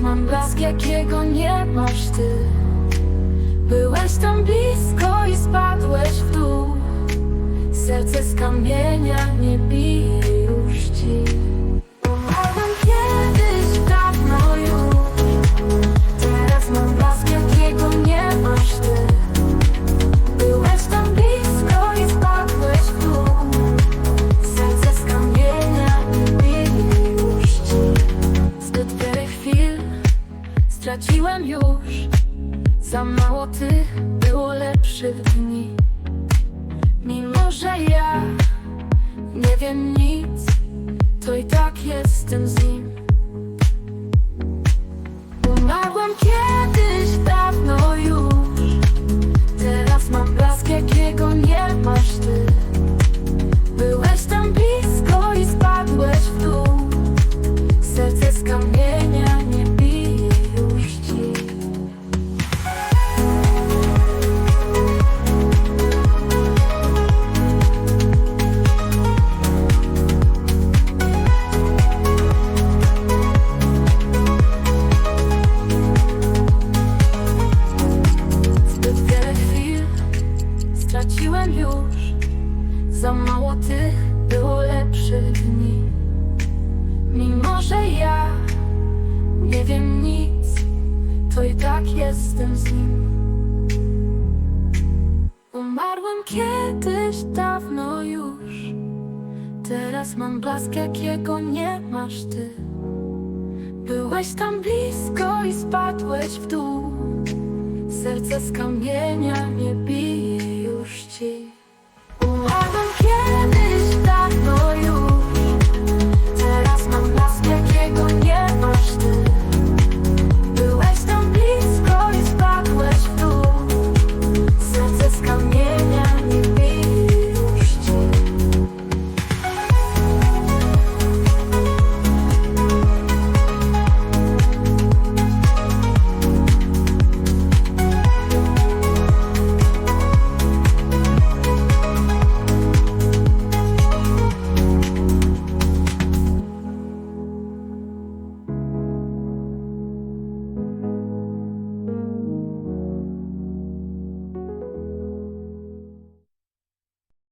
Mam blask, jakiego nie masz ty. Byłeś tam blisko i spadłeś w dół. Serce z kamienia nie straciłem już. Za mało tych było lepszych dni. Mimo, że ja nie wiem nic To i tak jestem z nim. Kiedyś straciłem już. Za mało tych było lepszych dni. Mimo, że ja nie wiem nic To i tak jestem z nim. Umarłem kiedyś dawno już. Teraz mam blask, jakiego nie masz ty. Byłeś tam blisko i spadłeś w dół. Serce z kamienia nie bije дощі.